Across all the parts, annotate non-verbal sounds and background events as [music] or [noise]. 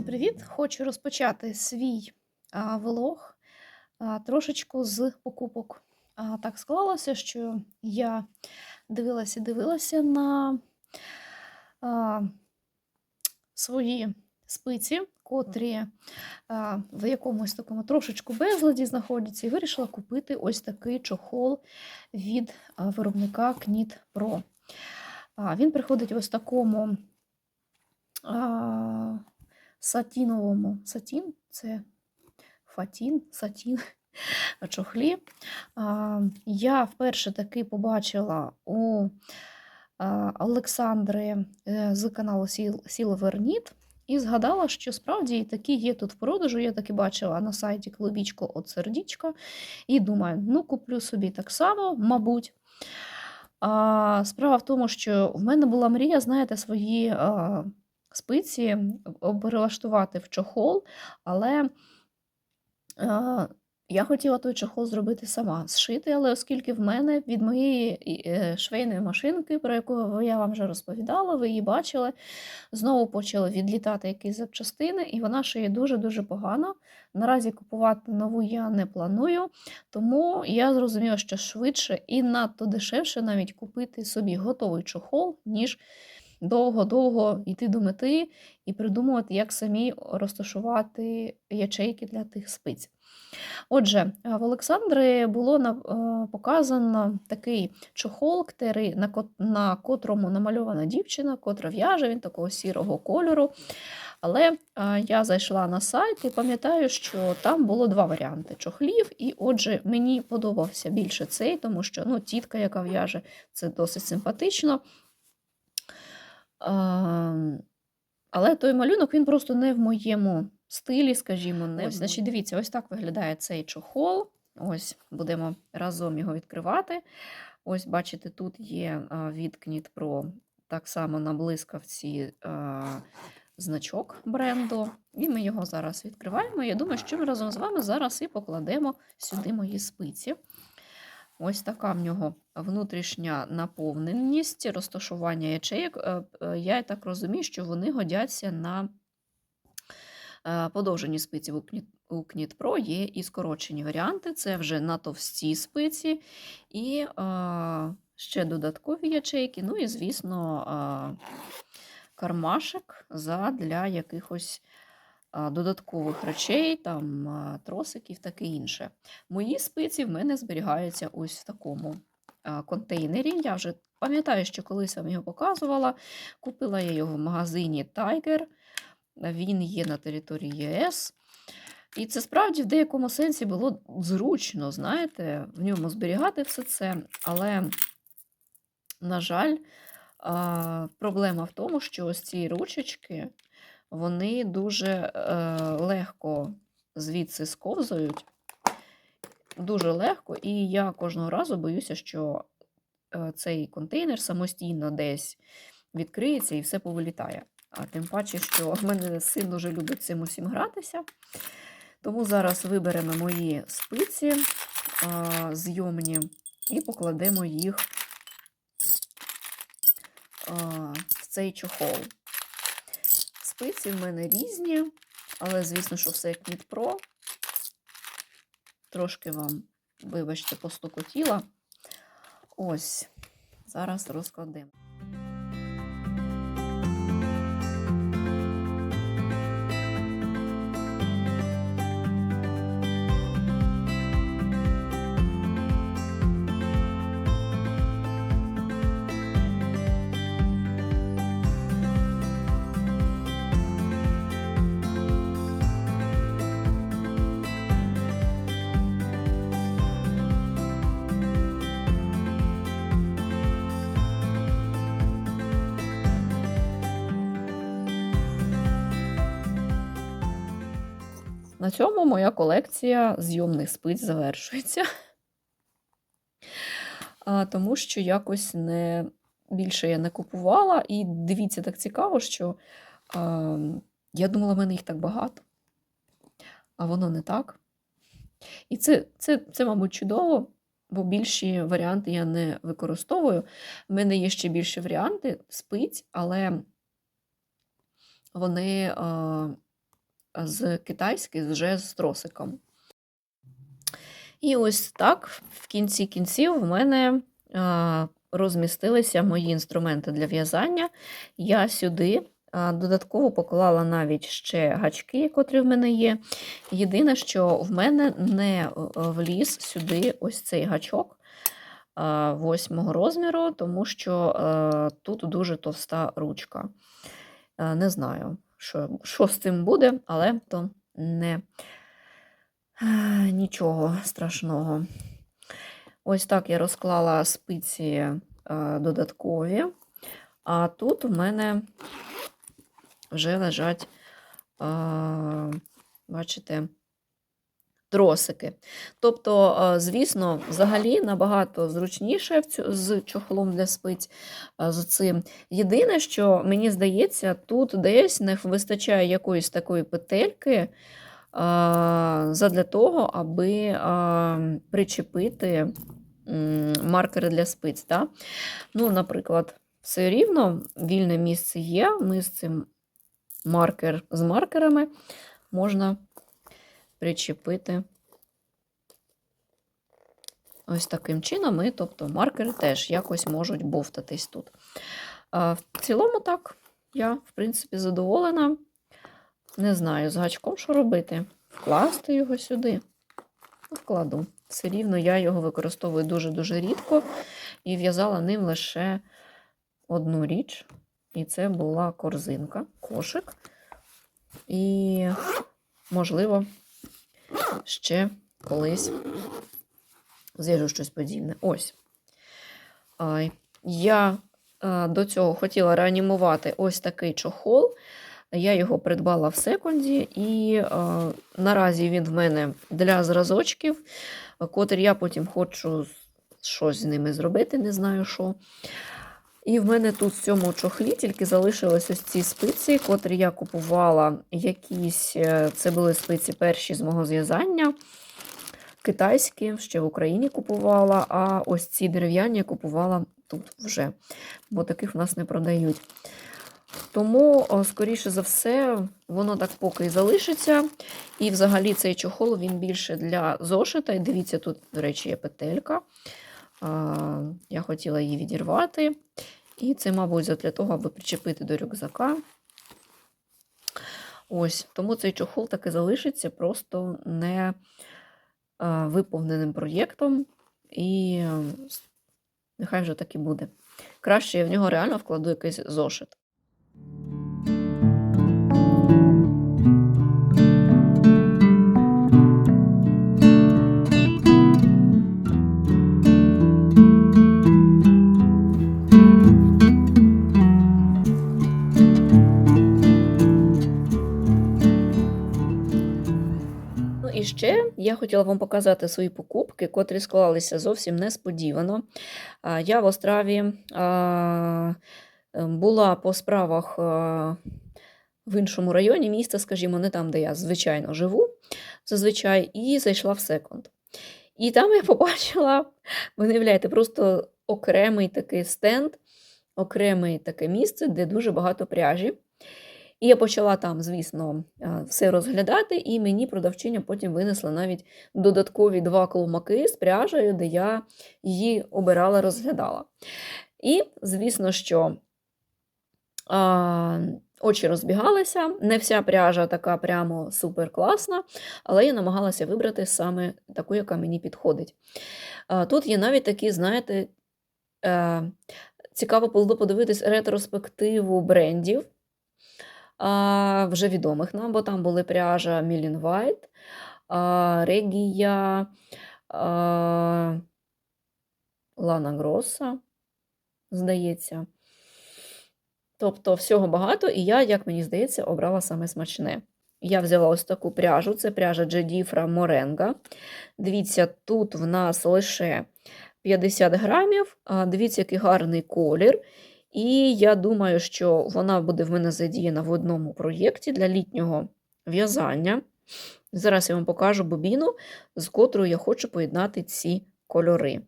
Всім привіт! Хочу розпочати свій а, влог а, трошечку з покупок. А, так склалося, що я дивилася дивилася на а, свої спиці, котрі а, в якомусь такому трошечку безладі знаходяться, і вирішила купити ось такий чохол від виробника Knit Pro. А, він приходить в ось такому. А, сатіновому сатін, це фатін, сатін [laughs] чохлі. Я вперше таки побачила у Олександри е, з каналу Сіловерніт і згадала, що справді такі є тут в продажу. Я таки бачила на сайті Клубічко от сердічка. І думаю, ну куплю собі так само, мабуть. А, Справа в тому, що в мене була мрія, знаєте, свої. А, спиці перелаштувати в чохол, але е, я хотіла той чохол зробити сама, зшити, але оскільки в мене від моєї е, швейної машинки, про яку я вам вже розповідала, ви її бачили, знову почали відлітати якісь запчастини, і вона шиє дуже-дуже погано. Наразі купувати нову я не планую, тому я зрозуміла, що швидше і надто дешевше навіть купити собі готовий чохол, ніж довго-довго йти до мети і придумувати, як самі розташувати ячейки для тих спиць. Отже, в Олександри було е, показано такий чохол, на котрому намальована дівчина, котра в'яже, він такого сірого кольору. Але я зайшла на сайт і пам'ятаю, що там було два варіанти чохлів. І отже, мені подобався більше цей, тому що ну, тітка, яка в'яже, це досить симпатично. Але той малюнок він просто не в моєму стилі, скажімо, не ось, значить, дивіться, ось так виглядає цей чохол. Ось будемо разом його відкривати. Ось, бачите, тут є від Knit Pro так само на блискавці значок бренду. І ми його зараз відкриваємо. Я думаю, що ми разом з вами зараз і покладемо сюди мої спиці. Ось така в нього внутрішня наповненість, розташування ячеїк. Е, е, я так розумію, що вони годяться на е, подовжені спиці у Pro є і скорочені варіанти. Це вже на товсті спиці, і ще додаткові ячейки. Ну і, звісно, кармашик для якихось додаткових речей, там тросиків, таке інше. Мої спиці в мене зберігаються ось в такому контейнері. Я вже пам'ятаю, що колись вам його показувала. Купила я його в магазині Tiger. Він є на території ЄС. І це справді в деякому сенсі було зручно, знаєте, в ньому зберігати все це. Але, на жаль, проблема в тому, що ось ці ручечки вони дуже е, легко звідси сковзують, дуже легко, і я кожного разу боюся, що е, цей контейнер самостійно десь відкриється і все повилітає. А тим паче, що в мене син дуже любить цим усім гратися. Тому зараз виберемо мої спиці е, зйомні і покладемо їх в цей чохол. Спиці в мене різні, але, звісно, що все як від Pro. Трошки вам, вибачте, постукотіла. Ось, зараз розкладемо. На цьому моя колекція зйомних спиць завершується. А, Тому що якось не більше я не купувала. І дивіться, так цікаво, що а, я думала, в мене їх так багато, а воно не так. І це, це, це, мабуть, чудово, бо більші варіанти я не використовую. У мене є ще більші варіанти спиць, але вони. А, з китайський вже з тросиком. І ось так, в кінці кінців, в мене розмістилися мої інструменти для в'язання. Я сюди додатково поклала навіть ще гачки, котрі в мене є. Єдине, що в мене не е, вліз сюди ось цей гачок восьмого розміру, тому що а, тут дуже товста ручка. А, не знаю, що, що з цим буде, але то не. Нічого страшного. Ось так я розклала спиці е, додаткові, а тут у мене вже лежать, е, бачите, тросики. Тобто, е, звісно, взагалі набагато зручніше з чохлом для спиць з цим. Єдине, що мені здається, тут десь не вистачає якоїсь такої петельки задля того, аби причепити маркери для спиць. Да? Ну, Наприклад, все рівно вільне місце є. Ми з цим маркер з маркерами можна причепити ось таким чином, і тобто маркери теж якось можуть бовтатись тут. В цілому, так, я, в принципі, задоволена. Не знаю, з гачком що робити? Вкласти його сюди. Вкладу. Все рівно я його використовую дуже-дуже рідко і в'язала ним лише одну річ. І це була корзинка, кошик. І, можливо, ще колись зв'яжу щось подібне. Ось. Я до цього хотіла реанімувати ось такий чохол. Я його придбала в секунді, і е, наразі він в мене для зразочків, котрі я потім хочу щось з ними зробити, не знаю що. І в мене тут в цьому чохлі тільки залишились ось ці спиці, котрі я купувала якісь, е, це були спиці перші з мого зв'язання. Китайські, ще в Україні купувала, а ось ці дерев'яні я купувала тут вже, бо таких в нас не продають. Тому, скоріше за все, воно так поки і залишиться. І взагалі цей чохол він більше для зошита. І дивіться, тут, до речі, є петелька. Я хотіла її відірвати. І це, мабуть, для того, аби причепити до рюкзака. Ось, Тому цей чохол так і залишиться просто не виповненим проєктом. І нехай вже так і буде. Краще я в нього реально вкладу якийсь зошит. Ще я хотіла вам показати свої покупки, котрі склалися зовсім несподівано. Я в Остраві була по справах в іншому районі міста, скажімо, не там, де я звичайно живу, зазвичай, і зайшла в секонд. І там я [laughs] побачила, ви не уявляєте, просто окремий такий стенд, окреме таке місце, де дуже багато пряжі. І я почала там, звісно, все розглядати, і мені продавчиня потім винесла навіть додаткові два клумаки з пряжею, де я її обирала, розглядала. І, звісно, що а, очі розбігалися, не вся пряжа така прямо супер класна, але я намагалася вибрати саме таку, яка мені підходить. Тут є навіть такі, знаєте, е, цікаво було подивитись ретроспективу брендів вже відомих нам, бо там були пряжа Мілін Вайт, Регія, Лана Гроса, здається. Тобто всього багато, і я, як мені здається, обрала саме смачне. Я взяла ось таку пряжу, це пряжа Джедіфра Моренга. Дивіться, тут в нас лише 50 грамів. Дивіться, який гарний колір. І я думаю, що вона буде в мене задіяна в одному проєкті для літнього в'язання. Зараз я вам покажу бобіну, з котрою я хочу поєднати ці кольори.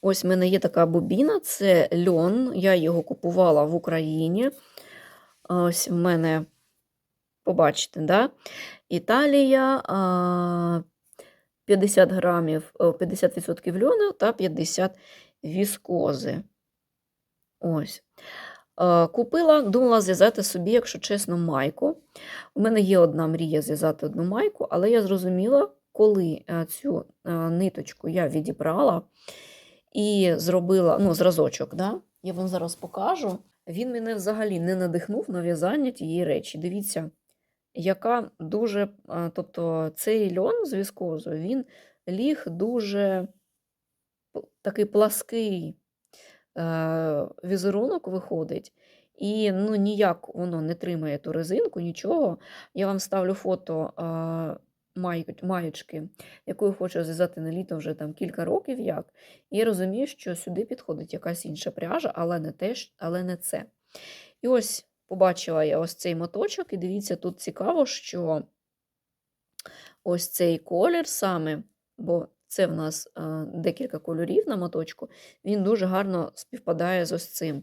Ось в мене є така бобіна, це льон. Я його купувала в Україні. Ось в мене побачите, да? Італія 50 грамів, 50% льону та 50 віскози. Ось. Е, Купила, думала зв'язати собі, якщо чесно, майку. У мене є одна мрія зв'язати одну майку, але я зрозуміла, коли е, цю е, ниточку я відібрала і зробила ну, зразочок, да? я вам зараз покажу. Він мене взагалі не надихнув на в'язання тієї речі. Дивіться, яка дуже, тобто цей льон з він ліг дуже такий плаский візерунок виходить, і ну, ніяк воно не тримає ту резинку, нічого. Я вам ставлю фото е, маєчки, яку я хочу зв'язати на літо вже там кілька років як. І розумію, що сюди підходить якась інша пряжа, але не, те, але не це. І ось побачила я ось цей моточок, і дивіться, тут цікаво, що ось цей колір саме, бо це в нас декілька кольорів на моточку, він дуже гарно співпадає з ось цим.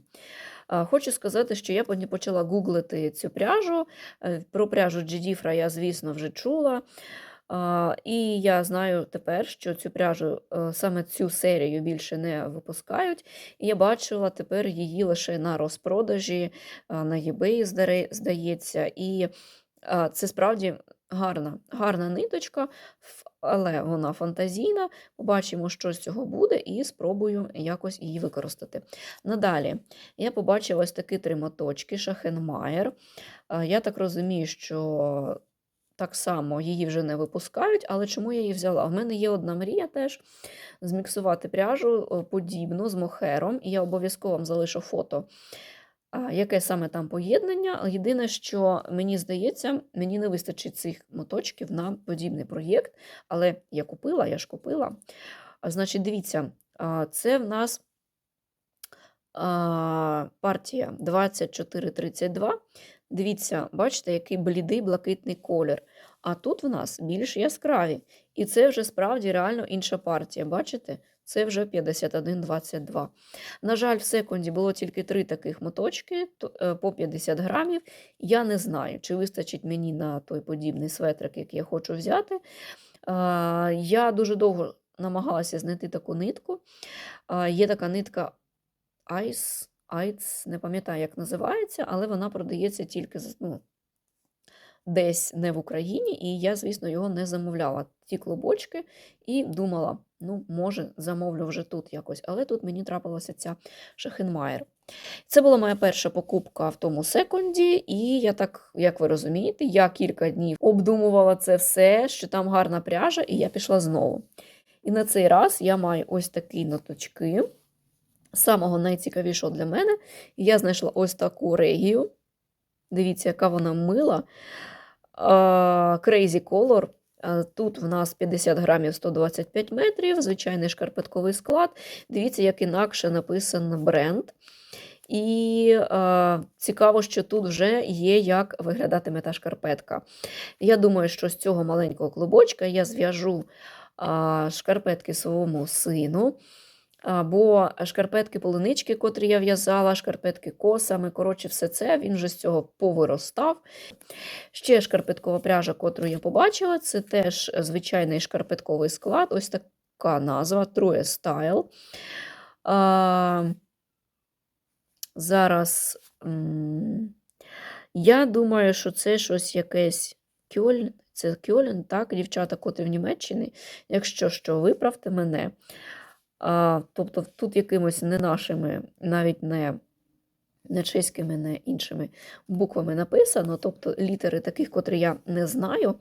Хочу сказати, що я почала гуглити цю пряжу. Е, Про пряжу Джедіфра я, звісно, вже чула. І я знаю тепер, що цю пряжу, е, саме цю серію більше не випускають. І я бачила тепер її лише на розпродажі, на eBay, здається. І це справді гарна, гарна ниточка, але вона фантазійна. Побачимо, що з цього буде, і спробую якось її використати. Надалі я побачила ось такі три моточки Шахенмаєр. Я так розумію, що так само її вже не випускають, але чому я її взяла? В мене є одна мрія теж зміксувати пряжу о, подібну з мохером, і я обов'язково вам залишу фото, яке саме там поєднання. Єдине, що мені здається, мені не вистачить цих моточків на подібний проєкт, але я купила, я ж купила. Значить, дивіться, це в нас партія 2432. Дивіться, бачите, який блідий блакитний колір. А тут в нас більш яскраві. І це вже справді реально інша партія. Бачите? Це вже 51,22. На жаль, в секунді було тільки три таких моточки е, по 50 грамів. Я не знаю, чи вистачить мені на той подібний светрик, який я хочу взяти. Я дуже довго намагалася знайти таку нитку. Є така нитка Ice, Ice, не пам'ятаю, як називається, але вона продається тільки ну, десь не в Україні, і я, звісно, його не замовляла. Ті клубочки, і думала, ну, може, замовлю вже тут якось. Але тут мені трапилася ця Шахенмайер. Це була моя перша покупка в тому секунді, і я так, як ви розумієте, я кілька днів обдумувала це все, що там гарна пряжа, і я пішла знову. І на цей раз я маю ось такі ноточки. Самого найцікавішого для мене я знайшла ось таку регію. Дивіться, яка вона мила. Crazy Color. Тут в нас 50 грамів 125 метрів, звичайний шкарпетковий склад. Дивіться, як інакше написан бренд. І а, цікаво, що тут вже є, як виглядатиме та шкарпетка. Я думаю, що з цього маленького клубочка я зв'яжу а, шкарпетки своєму сину. Або шкарпетки полунички, котрі я в'язала, шкарпетки косами. Коротше, все це він вже з цього повиростав. Ще шкарпеткова пряжа, котру я побачила, це теж звичайний шкарпетковий склад. Ось така назва True Style. А, зараз я думаю, що це щось якесь Кьольн. Це Кьольн, так, дівчата, котрі в Німеччині. Якщо що, виправте мене. А, тобто тут якимось не нашими, навіть не, не чеськими, не іншими буквами написано, тобто літери таких, котрі я не знаю.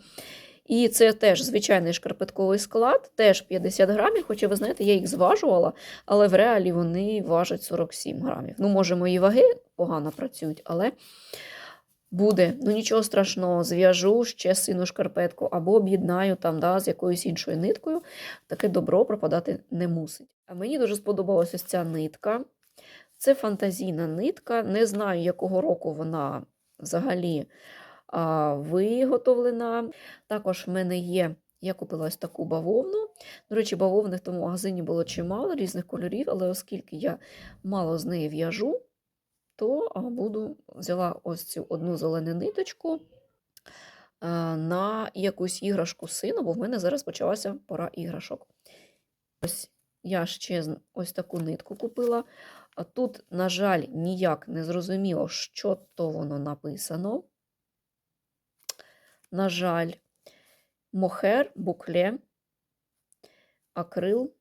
І це теж звичайний шкарпетковий склад, теж 50 грамів, хоча ви знаєте, я їх зважувала, але в реалі вони важать 47 грамів. Ну, може, мої ваги погано працюють, але буде. Ну нічого страшного, зв'яжу ще сину шкарпетку або об'єднаю там да, з якоюсь іншою ниткою. Таке добро пропадати не мусить. А мені дуже сподобалася ця нитка. Це фантазійна нитка. Не знаю, якого року вона взагалі а, виготовлена. Також в мене є. Я купила ось таку бавовну. До речі, бавовни в тому магазині було чимало різних кольорів, але оскільки я мало з неї в'яжу, то буду взяла ось цю одну зелену ниточку. на якусь іграшку сину, бо в мене зараз почалася пора іграшок. Ось я ще ось таку нитку купила. Тут, на жаль, ніяк не зрозуміло, що то воно написано. На жаль, мохер, букле, акрил.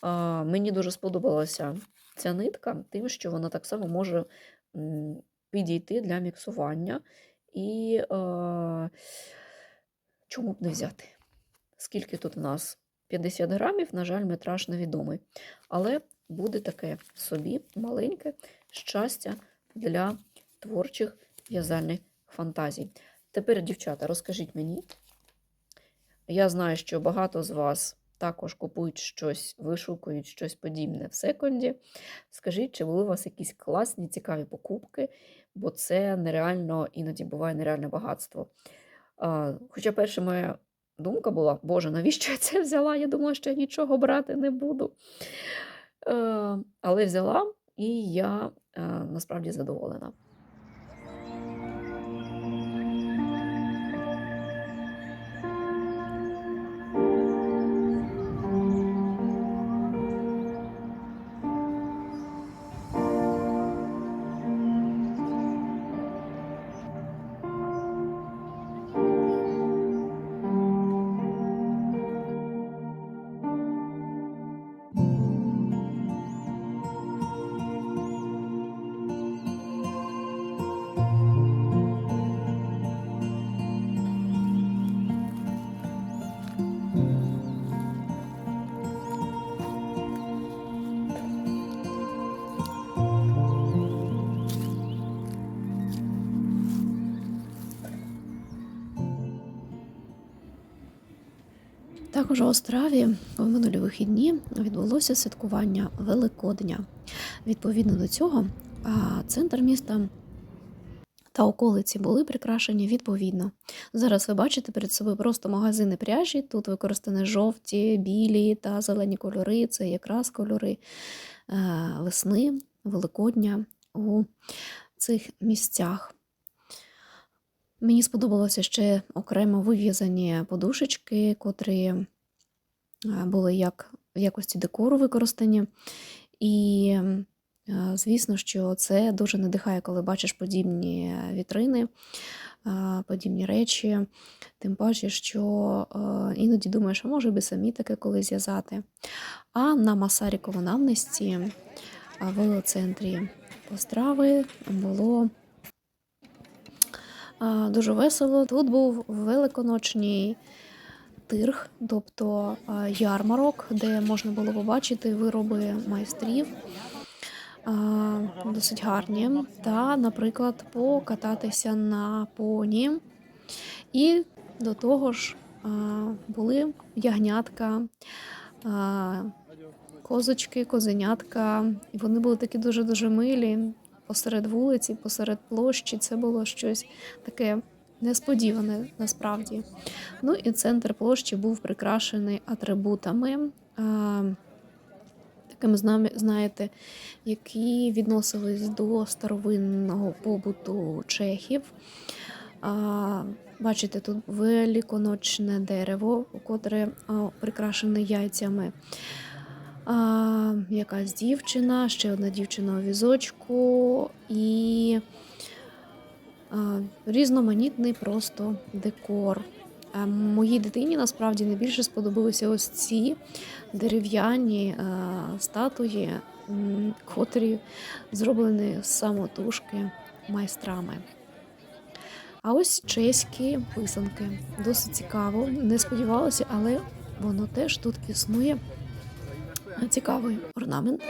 А, мені дуже сподобалася ця нитка, тим, що вона так само може підійти для міксування. І е, чому б не взяти? Скільки тут в нас? 50 грамів, на жаль, метраж невідомий. Але буде таке собі маленьке щастя для творчих в'язальних фантазій. Тепер, дівчата, розкажіть мені. Я знаю, що багато з вас також купують щось, вишукують щось подібне в секонді. Скажіть, чи були у вас якісь класні, цікаві покупки, бо це нереально, іноді буває нереальне багатство. А, хоча перша моя думка була, Боже, навіщо я це взяла? Я думала, що я нічого брати не буду. Е, але взяла, і я е, насправді задоволена. Також у Остраві в минулі вихідні відбулося святкування Великодня. Відповідно до цього, центр міста та околиці були прикрашені відповідно. Зараз ви бачите перед собою просто магазини пряжі. Тут використані жовті, білі та зелені кольори. Це якраз кольори весни, Великодня у цих місцях. Мені сподобалося ще окремо вив'язані подушечки, котрі е, були як в якості декору використані. І, е, звісно, що це дуже надихає, коли бачиш подібні вітрини, е, подібні речі. Тим паче, що іноді думаєш, а може би самі таке колись зв'язати. А на Масарікову навнесті е, в центрі Острави було дуже весело. Тут був великоночний тирг, тобто ярмарок, де можна було побачити вироби майстрів. Досить гарні. Та, наприклад, покататися на поні. І до того ж були ягнятка, козочки, козенятка. Вони були такі дуже-дуже милі посеред вулиці, посеред площі. Це було щось таке несподіване насправді. Ну і центр площі був прикрашений атрибутами. а, Такими знаєте, які відносились до старовинного побуту чехів. А, бачите, тут великоночне дерево, котре прикрашене яйцями. А, якась дівчина, ще одна дівчина у візочку і а, різноманітний просто декор. А моїй дитині насправді найбільше сподобалися ось ці дерев'яні а, статуї, котрі зроблені з самотужки майстрами. А ось чеські писанки. Досить цікаво, не сподівалася, але воно теж тут існує. Цікавий орнамент.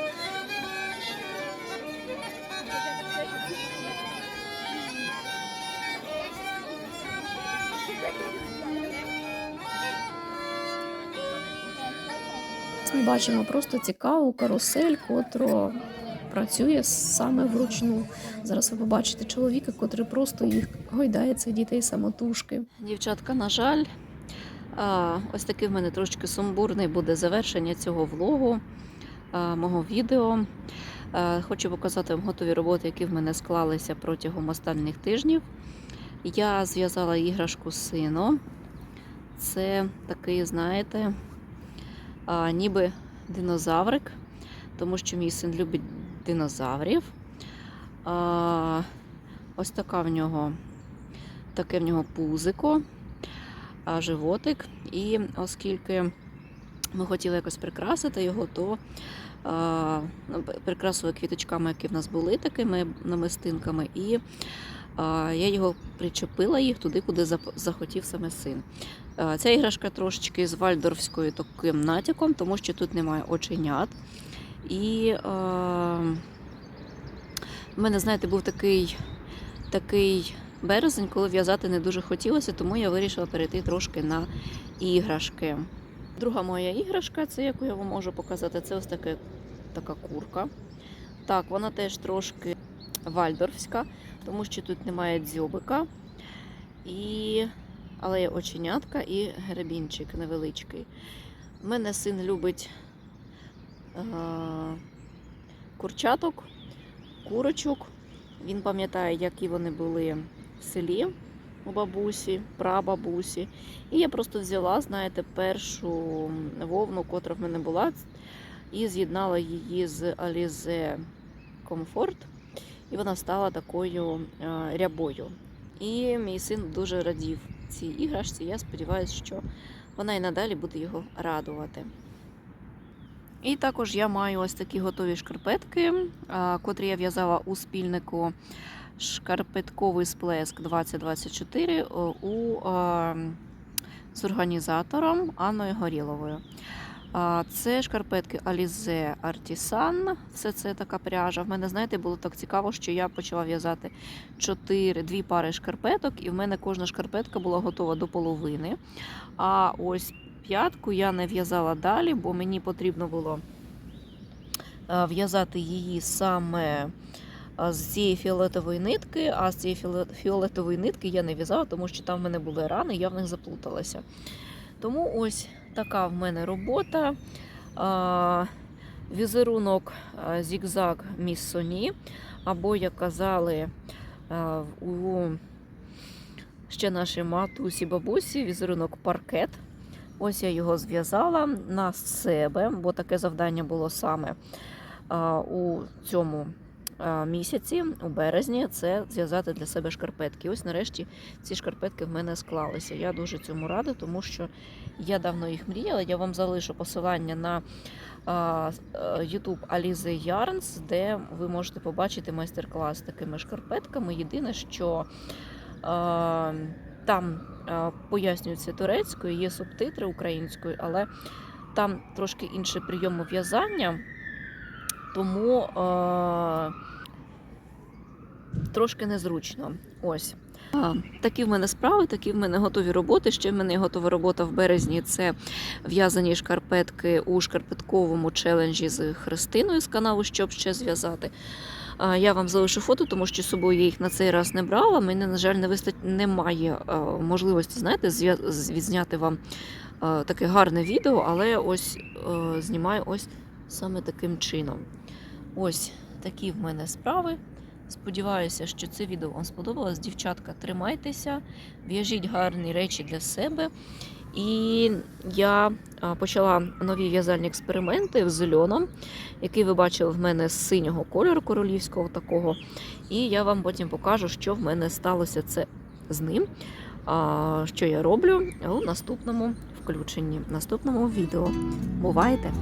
Ми бачимо просто цікаву карусель, котра працює саме вручну. Зараз ви побачите чоловіка, котрий просто їх гойдає цих дітей самотужки. Дівчатка, на жаль, ось такий в мене трошки сумбурний буде завершення цього влогу, мого відео. Хочу показати вам готові роботи, які в мене склалися протягом останніх тижнів. Я зв'язала іграшку сину. Це такий, знаєте, а, ніби динозаврик, тому що мій син любить динозаврів. А, ось така в нього, таке в нього пузико, а, животик. І оскільки ми хотіли якось прикрасити його, то а, ну, прикрасили квіточками, які в нас були, такими намистинками. І я його причепила їх туди, куди захотів саме син. Ця іграшка трошечки з вальдорфською таким натяком, тому що тут немає оченят. І в мене, знаєте, був такий, такий березень, коли в'язати не дуже хотілося, тому я вирішила перейти трошки на іграшки. Друга моя іграшка, це яку я вам можу показати, це ось таке, така курка. Так, вона теж трошки вальдорфська, тому що тут немає дзьобика. І... Але є оченятка і гребінчик невеличкий. У мене син любить е... курчаток, курочок. Він пам'ятає, які вони були в селі у бабусі, прабабусі. І я просто взяла, знаєте, першу вовну, котра в мене була, і з'єднала її з Alize Comfort. І вона стала такою е, рябою. І мій син дуже радів цій іграшці. Я сподіваюся, що вона і надалі буде його радувати. І також я маю ось такі готові шкарпетки, а, котрі я в'язала у спільнику шкарпетковий сплеск 2024 у, а, з організатором Анною Горіловою. Це шкарпетки Alize Artisan. Все це така пряжа. В мене, знаєте, було так цікаво, що я почала в'язати 4, дві пари шкарпеток, і в мене кожна шкарпетка була готова до половини. А ось п'ятку я не в'язала далі, бо мені потрібно було е, в'язати її саме е, з цієї фіолетової нитки, а з цієї фіолетової нитки я не в'язала, тому що там в мене були рани, я в них заплуталася. Тому ось така в мене робота. Візерунок зігзаг міс Соні, або, як казали у ще нашій матусі бабусі, візерунок паркет. Ось я його зв'язала на себе, бо таке завдання було саме у цьому місяці, у березні, це зв'язати для себе шкарпетки. Ось нарешті ці шкарпетки в мене склалися. Я дуже цьому рада, тому що я давно їх мріяла. Я вам залишу посилання на е, YouTube Alize Yarns, де ви можете побачити майстер-клас з такими шкарпетками. Єдине, що там пояснюється турецькою, є субтитри українською, але там трошки інші прийоми в'язання, тому а, трошки незручно. Ось. Такі в мене справи, такі в мене готові роботи. Ще в мене готова робота в березні. Це в'язані шкарпетки у шкарпетковому челенджі з Христиною з каналу, щоб ще зв'язати. Я вам залишу фото, тому що з собою я їх на цей раз не брала. Мене, на жаль, не вистач... немає можливості, знаєте, відзняти вам таке гарне відео, але ось знімаю ось саме таким чином. Ось такі в мене справи. Сподіваюся, що це відео вам сподобалось. Дівчатка, тримайтеся, в'яжіть гарні речі для себе. І я почала нові в'язальні експерименти з льоном, який ви бачили в мене з синього кольору королівського такого. І я вам потім покажу, що в мене сталося це з ним, що я роблю у наступному включенні, в наступному відео. Бувайте!